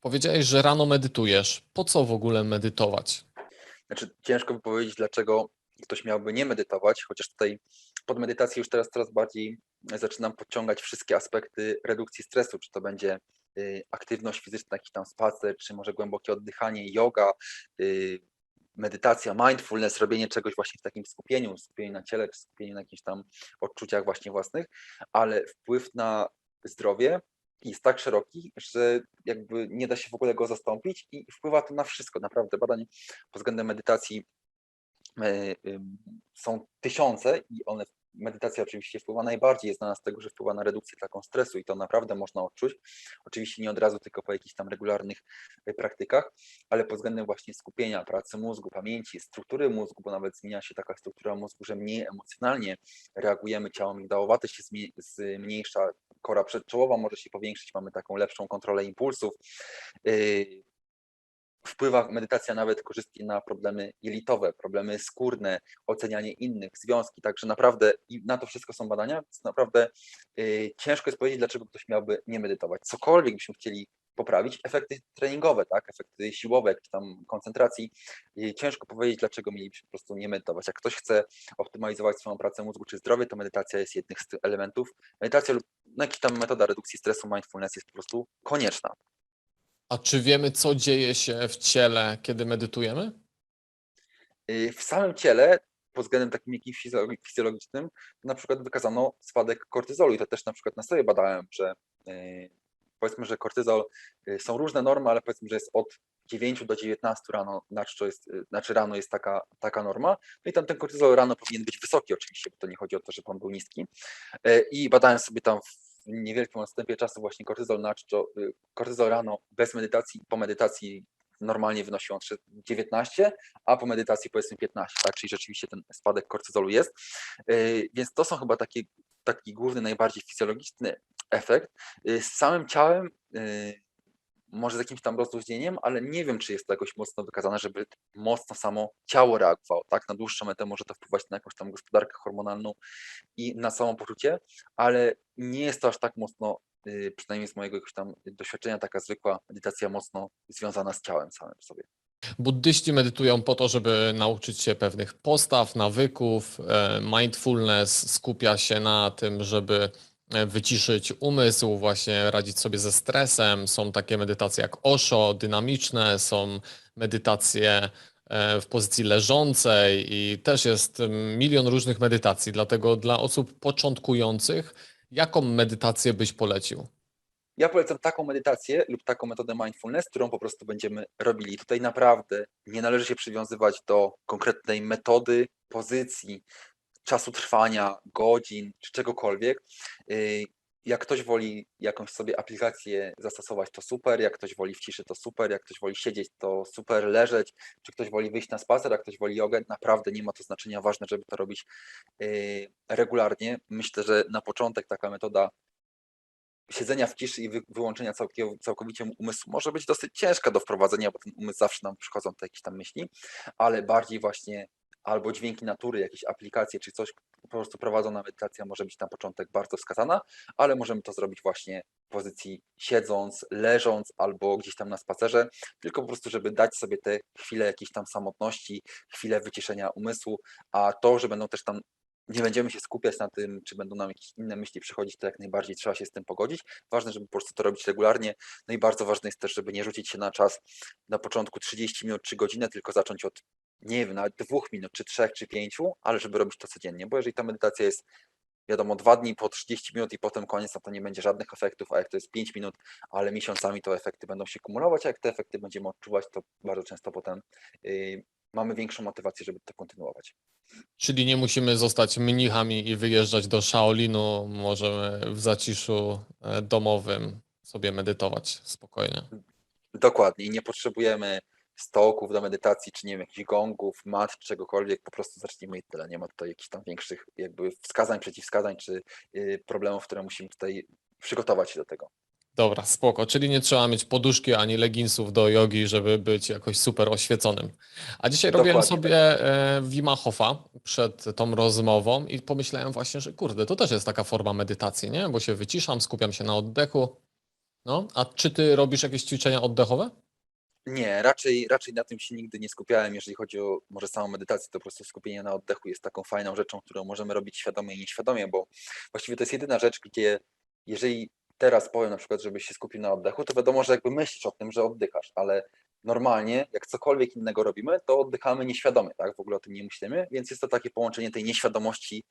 Powiedziałeś, że rano medytujesz. Po co w ogóle medytować? Znaczy, ciężko by powiedzieć, dlaczego ktoś miałby nie medytować, chociaż tutaj pod medytację już teraz coraz bardziej zaczynam podciągać wszystkie aspekty redukcji stresu, czy to będzie y, aktywność fizyczna, jakiś tam spacer, czy może głębokie oddychanie, yoga, y, medytacja, mindfulness, robienie czegoś właśnie w takim skupieniu, skupieniu na ciele, czy skupieniu na jakichś tam odczuciach właśnie własnych, ale wpływ na zdrowie jest tak szeroki, że jakby nie da się w ogóle go zastąpić i wpływa to na wszystko. Naprawdę badań pod względem medytacji e, są tysiące i one, medytacja oczywiście wpływa najbardziej, jest znana z tego, że wpływa na redukcję taką stresu i to naprawdę można odczuć. Oczywiście nie od razu, tylko po jakichś tam regularnych e, praktykach, ale pod względem właśnie skupienia, pracy mózgu, pamięci, struktury mózgu, bo nawet zmienia się taka struktura mózgu, że mniej emocjonalnie reagujemy, ciało migdałowate się zmniejsza, kora przedczołowa może się powiększyć, mamy taką lepszą kontrolę impulsów. Yy, Wpływa medytacja nawet korzystnie na problemy jelitowe, problemy skórne, ocenianie innych, związki, także naprawdę i na to wszystko są badania, więc naprawdę yy, ciężko jest powiedzieć, dlaczego ktoś miałby nie medytować. Cokolwiek byśmy chcieli poprawić, efekty treningowe, tak, efekty siłowe, jakieś tam koncentracji, yy, ciężko powiedzieć, dlaczego mielibyśmy po prostu nie medytować. Jak ktoś chce optymalizować swoją pracę mózgu czy zdrowie, to medytacja jest jednym z tych elementów. Medytacja lub no, jakaś tam metoda redukcji stresu, mindfulness jest po prostu konieczna. A czy wiemy, co dzieje się w ciele, kiedy medytujemy? Y, W samym ciele, pod względem takim jakimś fizjologi- fizjologicznym, na przykład wykazano spadek kortyzolu i to też na przykład na sobie badałem, że y, powiedzmy, że kortyzol, y, są różne normy, ale powiedzmy, że jest od 9 do 19 rano, znaczy, to jest, znaczy rano jest taka, taka norma, no i tam ten kortyzol rano powinien być wysoki oczywiście, bo to nie chodzi o to, żeby on był niski i badałem sobie tam w niewielkim odstępie czasu właśnie kortyzol, na czczo- y, kortyzol rano bez medytacji, po medytacji normalnie wynosił on 19, a po medytacji powiedzmy 15, tak? Czyli rzeczywiście ten spadek kortyzolu jest. Yy, Więc to są chyba takie, taki główny, najbardziej fizjologiczny efekt. Yy, Z samym ciałem, może z jakimś tam rozluźnieniem, ale nie wiem, czy jest to jakoś mocno wykazane, żeby mocno samo ciało reagowało, tak? Na dłuższą metę może to wpływać na jakąś tam gospodarkę hormonalną i na samopoczucie, ale nie jest to aż tak mocno, yy, przynajmniej z mojego jakiegoś tam doświadczenia, taka zwykła medytacja mocno związana z ciałem samym sobie. Buddyści medytują po to, żeby nauczyć się pewnych postaw, nawyków. e, Mindfulness skupia się na tym, żeby wyciszyć umysł, właśnie radzić sobie ze stresem. Są takie medytacje jak Osho, dynamiczne, są medytacje e, w pozycji leżącej i też jest milion różnych medytacji. Dlatego dla osób początkujących, jaką medytację byś polecił? Ja polecam taką medytację lub taką metodę mindfulness, którą po prostu będziemy robili. Tutaj naprawdę nie należy się przywiązywać do konkretnej metody, pozycji, czasu trwania, godzin czy czegokolwiek. Yy, Jak ktoś woli jakąś sobie aplikację zastosować, to super. Jak ktoś woli w ciszy, to super. Jak ktoś woli siedzieć, to super. Leżeć, czy ktoś woli wyjść na spacer, jak ktoś woli jogę, naprawdę nie ma to znaczenia. Ważne, żeby to robić yy, regularnie. Myślę, że na początek taka metoda siedzenia w ciszy i wy, wyłączenia całkowicie umysłu może być dosyć ciężka do wprowadzenia, bo ten umysł zawsze nam przychodzą te jakieś tam myśli, ale bardziej właśnie albo dźwięki natury, jakieś aplikacje czy coś po prostu prowadzona medytacja może być na początek bardzo wskazana, ale możemy to zrobić właśnie w pozycji siedząc, leżąc albo gdzieś tam na spacerze, tylko po prostu, żeby dać sobie te chwile jakiejś tam samotności, chwilę wyciszenia umysłu, a to, że będą też tam nie będziemy się skupiać na tym, czy będą nam jakieś inne myśli przychodzić, to jak najbardziej trzeba się z tym pogodzić. Ważne, żeby po prostu to robić regularnie. No i bardzo ważne jest też, żeby nie rzucić się na czas na początku 30 minut czy godzinę, tylko zacząć od, nie wiem, nawet dwóch minut, czy trzech, czy pięciu, ale żeby robić to codziennie, bo jeżeli ta medytacja jest wiadomo, dwa dni po 30 minut i potem koniec, no to nie będzie żadnych efektów, a jak to jest 5 minut, ale miesiącami to efekty będą się kumulować, a jak te efekty będziemy odczuwać, to bardzo często potem yy, mamy większą motywację, żeby to kontynuować. Czyli nie musimy zostać mnichami i wyjeżdżać do Shaolinu, możemy w zaciszu e, domowym sobie medytować spokojnie. Dokładnie. I nie potrzebujemy stołków do medytacji, czy nie wiem, jakichś gongów, mat, czy czegokolwiek, po prostu zacznijmy i tyle. Nie ma tutaj jakichś tam większych jakby wskazań, przeciwwskazań, czy y, problemów, które musimy tutaj przygotować się do tego. Dobra, spoko. Czyli nie trzeba mieć poduszki ani leginsów do jogi, żeby być jakoś super oświeconym. A dzisiaj robiłem Dokładnie tak. sobie e, Wima Hofa przed tą rozmową i pomyślałem właśnie, że kurde, to też jest taka forma medytacji, nie? Bo się wyciszam, skupiam się na oddechu. No, a czy ty robisz jakieś ćwiczenia oddechowe? Nie, raczej, raczej na tym się nigdy nie skupiałem. Jeżeli chodzi o może samą medytację, to po prostu skupienie na oddechu jest taką fajną rzeczą, którą możemy robić świadomie i nieświadomie, bo właściwie to jest jedyna rzecz, gdzie jeżeli teraz powiem na przykład, żebyś się skupił na oddechu, to wiadomo, że jakby myślisz o tym, że oddychasz, ale normalnie, jak cokolwiek innego robimy, to oddychamy nieświadomie, tak? W ogóle o tym nie myślimy, więc jest to takie połączenie tej nieświadomości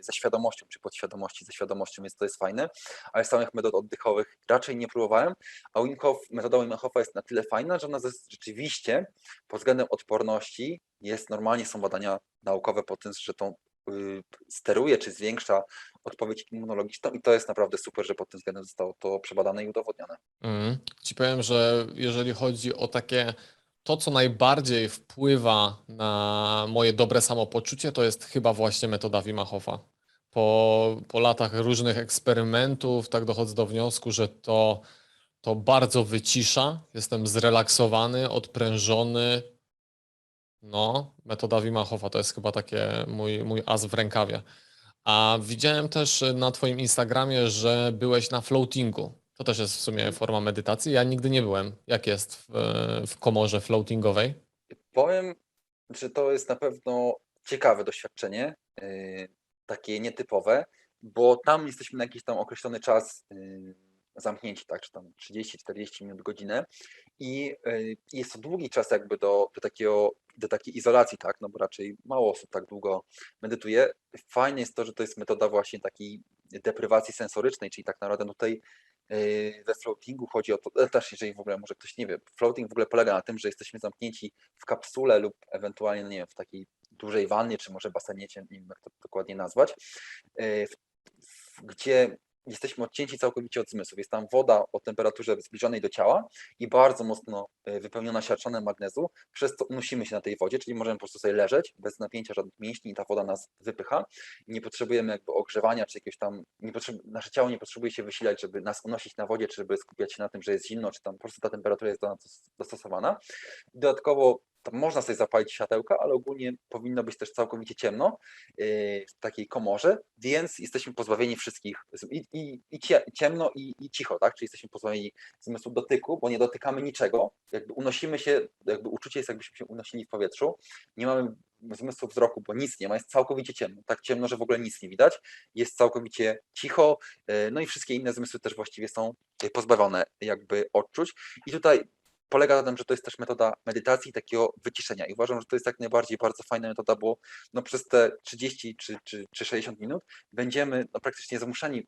ze świadomością, czy podświadomości ze świadomością, więc to jest fajne, ale samych metod oddechowych raczej nie próbowałem, a Wim Hof, metoda Wim Hofa jest na tyle fajna, że ona rzeczywiście pod względem odporności jest, normalnie są badania naukowe po tym, że tą y, steruje czy zwiększa odpowiedź immunologiczną i to jest naprawdę super, że pod tym względem zostało to przebadane i udowodnione. Mm. Ci powiem, że jeżeli chodzi o takie to, co najbardziej wpływa na moje dobre samopoczucie, to jest chyba właśnie metoda Wima Hofa. Po, po latach różnych eksperymentów, tak dochodzę do wniosku, że to, to bardzo wycisza. Jestem zrelaksowany, odprężony. No, metoda Wima Hofa to jest chyba takie mój, mój as w rękawie. A widziałem też na Twoim Instagramie, że byłeś na floatingu. To też jest w sumie forma medytacji. Ja nigdy nie byłem. Jak jest w, w komorze floatingowej? Powiem, że to jest na pewno ciekawe doświadczenie, yy, takie nietypowe, bo tam jesteśmy na jakiś tam określony czas yy, zamknięci, tak, czy tam 30-40 minut, godzinę i yy, jest to długi czas jakby do, do takiego, do takiej izolacji, tak, no bo raczej mało osób tak długo medytuje. Fajne jest to, że to jest metoda właśnie takiej deprywacji sensorycznej, czyli tak naprawdę tutaj yy, we floatingu chodzi o to, e, też jeżeli w ogóle może ktoś nie wie, floating w ogóle polega na tym, że jesteśmy zamknięci w kapsule lub ewentualnie, no nie wiem, w takiej dużej wannie, czy może baseniecie, nie wiem jak to dokładnie nazwać, w, gdzie jesteśmy odcięci całkowicie od zmysłów. Jest tam woda o temperaturze zbliżonej do ciała i bardzo mocno yy, wypełniona siarczanem magnezu, przez co unosimy się na tej wodzie, czyli możemy po prostu sobie leżeć bez napięcia żadnych mięśni i ta woda nas wypycha nie potrzebujemy jakby ogrzewania, czy jakiegoś tam, nie nasze ciało nie potrzebuje się wysilać, żeby nas unosić na wodzie, czy żeby skupiać się na tym, że jest zimno, czy tam po prostu ta temperatura jest do nas dostosowana. Dodatkowo tam można sobie zapalić światełka, ale ogólnie powinno być też całkowicie ciemno yy, w takiej komorze, więc jesteśmy pozbawieni wszystkich i, i, i cie- ciemno i, i cicho, tak? Czyli jesteśmy pozbawieni zmysłu dotyku, bo nie dotykamy niczego, jakby unosimy się, jakby uczucie jest jakbyśmy się unosili w powietrzu, nie mamy zmysłu wzroku, bo nic nie ma, jest całkowicie ciemno, tak ciemno, że w ogóle nic nie widać, jest całkowicie cicho, yy, no i wszystkie inne zmysły też właściwie są yy, pozbawione jakby odczuć. I tutaj polega na tym, że to jest też metoda medytacji, takiego wyciszenia. I uważam, że to jest jak najbardziej bardzo fajna metoda, bo no przez te 30 czy, czy, czy 60 minut będziemy no praktycznie zmuszeni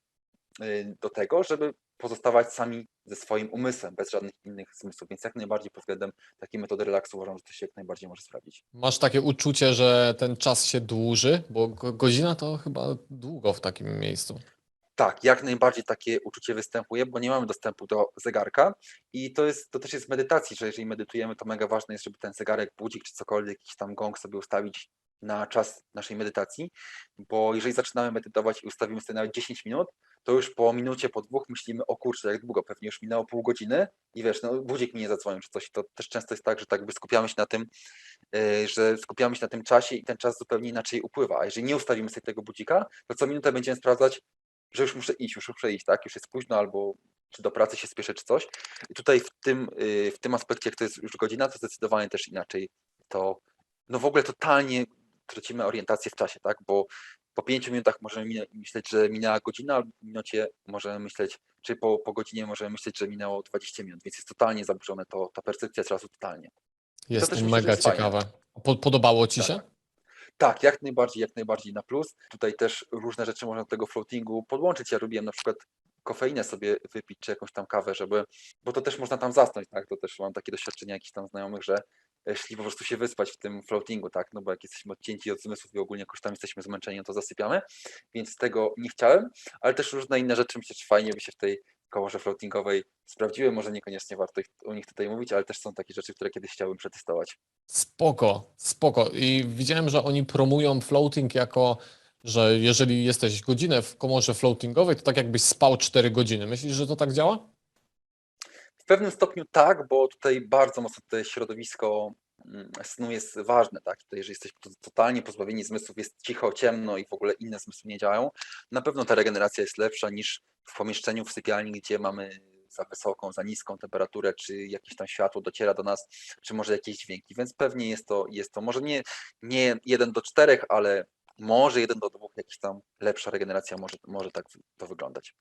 y, do tego, żeby pozostawać sami ze swoim umysłem, bez żadnych innych zmysłów. Więc jak najbardziej pod względem takiej metody relaksu uważam, że to się jak najbardziej może sprawdzić. Masz takie uczucie, że ten czas się dłuży? Bo go- godzina to chyba długo w takim miejscu. Tak, jak najbardziej takie uczucie występuje, bo nie mamy dostępu do zegarka i to jest, to też jest medytacji, że jeżeli medytujemy, to mega ważne jest, żeby ten zegarek, budzik czy cokolwiek, jakiś tam gong sobie ustawić na czas naszej medytacji, bo jeżeli zaczynamy medytować i ustawimy sobie nawet 10 minut, to już po minucie, po dwóch myślimy, o kurczę, jak długo, pewnie już minęło pół godziny i wiesz, no budzik mi nie zadzwonił czy coś, to też często jest tak, że tak jakby skupiamy się na tym, yy, że skupiamy się na tym czasie i ten czas zupełnie inaczej upływa, a jeżeli nie ustawimy sobie tego budzika, to co minutę będziemy sprawdzać, że już muszę iść, już muszę iść, tak, już jest późno albo czy do pracy się spieszę, czy coś. I tutaj w tym, yy, w tym aspekcie, jak to jest już godzina, to zdecydowanie też inaczej to, no w ogóle totalnie tracimy orientację w czasie, tak, bo po pięciu minutach możemy myśleć, że minęła godzina, albo po minucie możemy myśleć, czy po, po godzinie możemy myśleć, że minęło 20 minut, więc jest totalnie zaburzone to, ta percepcja czasu totalnie. Jest to myślę, mega jest fajne. ciekawe. Po, podobało ci Tak. się? Tak, jak najbardziej, jak najbardziej na plus. Tutaj też różne rzeczy można do tego floatingu podłączyć. Ja lubiłem na przykład kofeinę sobie wypić, czy jakąś tam kawę, żeby, bo to też można tam zasnąć, tak? To też mam takie doświadczenia jakichś tam znajomych, że e, szli po prostu się wyspać w tym floatingu, tak? No bo jak jesteśmy odcięci od zmysłów i ogólnie jakoś tam jesteśmy zmęczeni, no to zasypiamy, więc tego nie chciałem, ale też różne inne rzeczy myślę, że fajnie by się w tej kołorze floatingowej sprawdziły. Może niekoniecznie warto ich, o nich tutaj mówić, ale też są takie rzeczy, które kiedyś chciałbym przetestować. Spoko, spoko. I widziałem, że oni promują floating jako, że jeżeli jesteś godzinę w komorze floatingowej, to tak jakbyś spał 4 godziny. Myślisz, że to tak działa? W pewnym stopniu tak, bo tutaj bardzo mocno to środowisko snu jest ważne, tak? Tutaj, jeżeli jesteśmy to- totalnie pozbawieni zmysłów, jest cicho, ciemno i w ogóle inne zmysły nie działają, na pewno ta regeneracja jest lepsza niż w pomieszczeniu w sypialni, gdzie mamy za wysoką, za niską temperaturę, czy jakieś tam światło dociera do nas, czy może jakieś dźwięki, więc pewnie jest to, jest to może nie, nie 1 do 4, ale może 1 do 2, jakiś tam lepsza regeneracja może, może tak to wyglądać.